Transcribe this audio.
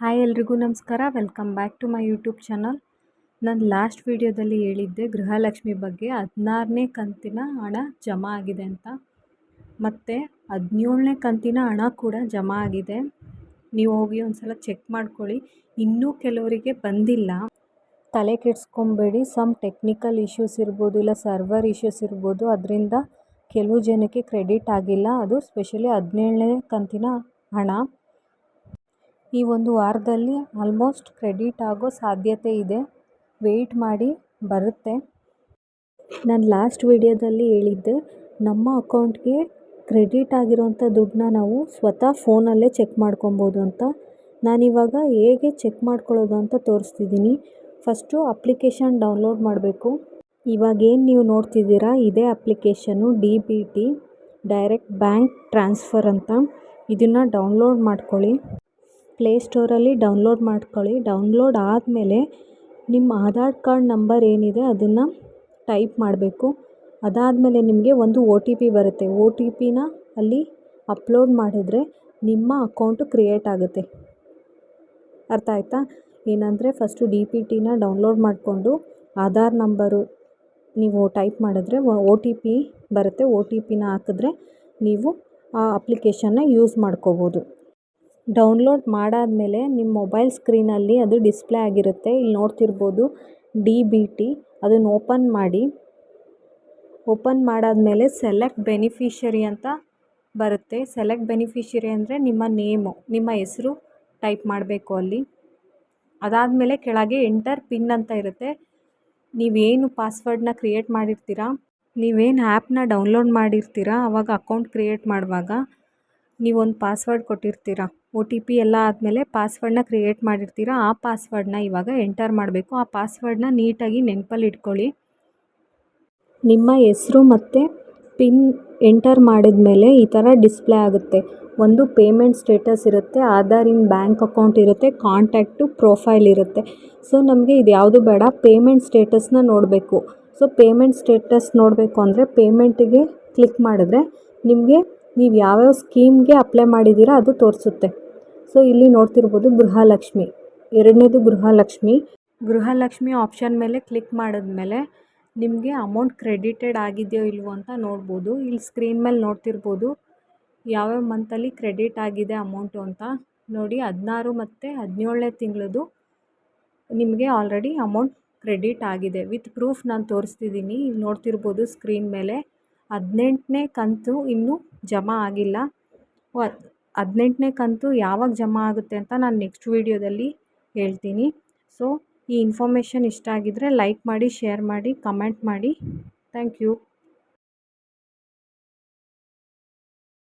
Hi ಎಲ್ರಿಗೂ ನಮಸ್ಕಾರ. Welcome back to my YouTube channel ನಾನು ಲಾಸ್ಟ್ ವೀಡಿಯೋದಲ್ಲಿ ಹೇಳಿದ್ದೆ ಗೃಹಲಕ್ಷ್ಮಿ ಬಗ್ಗೆ ಹದಿನಾರನೇ ಕಂತಿನ ಹಣ ಜಮಾ ಆಗಿದೆ ಅಂತ. ಮತ್ತು ಹದಿನೇಳನೇ ಕಂತಿನ ಹಣ ಕೂಡ ಜಮಾ ಆಗಿದೆ. ನೀವು ಹೋಗಿ ಒಂದು ಸಲ ಚೆಕ್ ಮಾಡ್ಕೊಳ್ಳಿ. ಇನ್ನೂ ಕೆಲವರಿಗೆ ಬಂದಿಲ್ಲ. ತಲೆ ಕೆಡ್ಸ್ಕೊಬೇಡಿ. ಸಮ್ ಟೆಕ್ನಿಕಲ್ ಇಶ್ಯೂಸ್ ಇರ್ಬೋದು, ಇಲ್ಲ ಸರ್ವರ್ ಇಶ್ಯೂಸ್ ಇರ್ಬೋದು. ಅದರಿಂದ ಕೆಲವು ಜನಕ್ಕೆ ಕ್ರೆಡಿಟ್ ಆಗಿಲ್ಲ. ಅದು ಸ್ಪೆಷಲಿ ಹದಿನೇಳನೇ ಕಂತಿನ ಹಣ. ಈ ಒಂದು ವಾರದಲ್ಲಿ ಆಲ್ಮೋಸ್ಟ್ ಕ್ರೆಡಿಟ್ ಆಗೋ ಸಾಧ್ಯತೆ ಇದೆ. ವೆಯ್ಟ್ ಮಾಡಿ ಬರುತ್ತೆ. ನಾನು ಲಾಸ್ಟ್ ವಿಡಿಯೋದಲ್ಲಿ ಹೇಳಿದ್ದೆ, ನಮ್ಮ ಅಕೌಂಟ್ಗೆ ಕ್ರೆಡಿಟ್ ಆಗಿರೋಂಥ ದುಡ್ಡನ್ನ ನಾವು ಸ್ವತಃ ಫೋನಲ್ಲೇ ಚೆಕ್ ಮಾಡ್ಕೊಬೋದು ಅಂತ. ನಾನಿವಾಗ ಹೇಗೆ ಚೆಕ್ ಮಾಡ್ಕೊಳ್ಳೋದು ಅಂತ ತೋರಿಸ್ತಿದ್ದೀನಿ. ಫಸ್ಟು ಅಪ್ಲಿಕೇಶನ್ ಡೌನ್ಲೋಡ್ ಮಾಡಬೇಕು. ಇವಾಗೇನು ನೀವು ನೋಡ್ತಿದ್ದೀರಾ? ಇದೇ application D B T direct bank transfer ಅಂತ. ಇದನ್ನು ಡೌನ್ಲೋಡ್ ಮಾಡ್ಕೊಳ್ಳಿ. ಪ್ಲೇಸ್ಟೋರಲ್ಲಿ ಡೌನ್ಲೋಡ್ ಮಾಡ್ಕೊಳ್ಳಿ. ಡೌನ್ಲೋಡ್ ಆದಮೇಲೆ ನಿಮ್ಮ ಆಧಾರ್ ಕಾರ್ಡ್ ನಂಬರ್ ಏನಿದೆ ಅದನ್ನು ಟೈಪ್ ಮಾಡಬೇಕು. ಅದಾದಮೇಲೆ ನಿಮಗೆ ಒಂದು ಒ ಟಿ ಪಿ ಬರುತ್ತೆ. ಒ ಟಿ ಪಿನ ಅಲ್ಲಿ ಅಪ್ಲೋಡ್ ಮಾಡಿದರೆ ನಿಮ್ಮ ಅಕೌಂಟು ಕ್ರಿಯೇಟ್ ಆಗುತ್ತೆ. ಅರ್ಥ ಆಯಿತಾ? ಏನಂದರೆ ಫಸ್ಟು ಡಿ ಪಿ ಟಿನ ಡೌನ್ಲೋಡ್ ಮಾಡಿಕೊಂಡು ಆಧಾರ್ ನಂಬರು ನೀವು ಟೈಪ್ ಮಾಡಿದ್ರೆ ಒ ಟಿ ಪಿ ಬರುತ್ತೆ. ಒ ಟಿ ಪಿನ ಹಾಕಿದ್ರೆ ನೀವು ಆ ಅಪ್ಲಿಕೇಶನ್ನ ಯೂಸ್ ಮಾಡ್ಕೋಬೋದು. ಡೌನ್ಲೋಡ್ ಮಾಡಾದಮೇಲೆ ನಿಮ್ಮ ಮೊಬೈಲ್ ಸ್ಕ್ರೀನಲ್ಲಿ ಅದು ಡಿಸ್ಪ್ಲೇ ಆಗಿರುತ್ತೆ. ಇಲ್ಲಿ ನೋಡ್ತಿರ್ಬೋದು ಡಿ ಬಿ ಟಿ. ಅದನ್ನು ಓಪನ್ ಮಾಡಿ. ಓಪನ್ ಮಾಡಾದಮೇಲೆ ಸೆಲೆಕ್ಟ್ ಬೆನಿಫಿಷರಿ ಅಂತ ಬರುತ್ತೆ. ಸೆಲೆಕ್ಟ್ ಬೆನಿಫಿಷರಿ ಅಂದರೆ ನಿಮ್ಮ ನೇಮು, ನಿಮ್ಮ ಹೆಸರು ಟೈಪ್ ಮಾಡಬೇಕು ಅಲ್ಲಿ. ಅದಾದಮೇಲೆ ಕೆಳಗೆ ಎಂಟರ್ ಪಿನ್ ಅಂತ ಇರುತ್ತೆ. ನೀವೇನು ಪಾಸ್ವರ್ಡ್ನ ಕ್ರಿಯೇಟ್ ಮಾಡಿರ್ತೀರ? ನೀವೇನು ಆ್ಯಪ್ನ ಡೌನ್ಲೋಡ್ ಮಾಡಿರ್ತೀರಾ? ಅವಾಗ ಅಕೌಂಟ್ ಕ್ರಿಯೇಟ್ ಮಾಡುವಾಗ ನೀವೊಂದು ಪಾಸ್ವರ್ಡ್ ಕೊಟ್ಟಿರ್ತೀರ? ಒ ಟಿ ಪಿ ಎಲ್ಲ ಆದಮೇಲೆ ಪಾಸ್ವರ್ಡ್ನ ಕ್ರಿಯೇಟ್ ಮಾಡಿರ್ತೀರ? ಆ ಪಾಸ್ವರ್ಡನ್ನ ಇವಾಗ ಎಂಟರ್ ಮಾಡಬೇಕು. ಆ ಪಾಸ್ವರ್ಡನ್ನ ನೀಟಾಗಿ ನೆನಪಲ್ಲಿ ಇಟ್ಕೊಳ್ಳಿ. ನಿಮ್ಮ ಹೆಸರು ಮತ್ತು ಪಿನ್ ಎಂಟರ್ ಮಾಡಿದ ಮೇಲೆ ಈ ಥರ ಡಿಸ್ಪ್ಲೇ ಆಗುತ್ತೆ. ಒಂದು ಪೇಮೆಂಟ್ ಸ್ಟೇಟಸ್ ಇರುತ್ತೆ ಆಧಾರ್ ಇನ್ ಬ್ಯಾಂಕ್ ಅಕೌಂಟ್ ಇರುತ್ತೆ ಕಾಂಟ್ಯಾಕ್ಟು ಪ್ರೊಫೈಲ್ ಇರುತ್ತೆ. ಸೊ ನಮಗೆ ಇದು ಯಾವುದು ಬೇಡ ಪೇಮೆಂಟ್ ಸ್ಟೇಟಸ್ನ ನೋಡಬೇಕು. ಸೊ ಪೇಮೆಂಟ್ ಸ್ಟೇಟಸ್ ನೋಡಬೇಕು ಅಂದರೆ ಪೇಮೆಂಟಿಗೆ ಕ್ಲಿಕ್ ಮಾಡಿದ್ರೆ ನಿಮಗೆ ನೀವು ಯಾವ್ಯಾವ ಸ್ಕೀಮ್ಗೆ ಅಪ್ಲೈ ಮಾಡಿದ್ದೀರಾ ಅದು ತೋರಿಸುತ್ತೆ. ಸೊ, ಇಲ್ಲಿ ನೋಡ್ತಿರ್ಬೋದು ಗೃಹಲಕ್ಷ್ಮಿ. ಎರಡನೇದು ಗೃಹಲಕ್ಷ್ಮಿ. ಗೃಹಲಕ್ಷ್ಮಿ ಆಪ್ಷನ್ ಮೇಲೆ ಕ್ಲಿಕ್ ಮಾಡಿದ್ಮೇಲೆ ನಿಮಗೆ ಅಮೌಂಟ್ ಕ್ರೆಡಿಟೆಡ್ ಆಗಿದೆಯೋ ಇಲ್ವೋ ಅಂತ ನೋಡ್ಬೋದು. ಇಲ್ಲಿ ಸ್ಕ್ರೀನ್ ಮೇಲೆ ನೋಡ್ತಿರ್ಬೋದು ಯಾವ್ಯಾವ ಮಂತಲ್ಲಿ ಕ್ರೆಡಿಟ್ ಆಗಿದೆ ಅಮೌಂಟು ಅಂತ. ನೋಡಿ, ಹದಿನಾರು ಮತ್ತು ಹದಿನೇಳನೇ ತಿಂಗಳದು ನಿಮಗೆ ಆಲ್ರೆಡಿ ಅಮೌಂಟ್ ಕ್ರೆಡಿಟ್ ಆಗಿದೆ. ವಿತ್ ಪ್ರೂಫ್ ನಾನು ತೋರಿಸ್ತಿದ್ದೀನಿ. ಇಲ್ಲಿ ನೋಡ್ತಿರ್ಬೋದು ಸ್ಕ್ರೀನ್ ಮೇಲೆ. ಹದಿನೆಂಟನೇ ಕಂತು ಇನ್ನೂ ಜಮಾ ಆಗಿಲ್ಲ. ಹದಿನೆಂಟನೇ ಕಂತು ಯಾವಾಗ ಜಮಾ ಆಗುತ್ತೆ ಅಂತ ನಾನು ನೆಕ್ಸ್ಟ್ ವೀಡಿಯೋದಲ್ಲಿ ಹೇಳ್ತೀನಿ. ಸೊ ಈ ಇನ್ಫಾರ್ಮೇಷನ್ ಇಷ್ಟ ಆಗಿದ್ದರೆ ಲೈಕ್ ಮಾಡಿ ಶೇರ್ ಮಾಡಿ ಕಮೆಂಟ್ ಮಾಡಿ. Thank you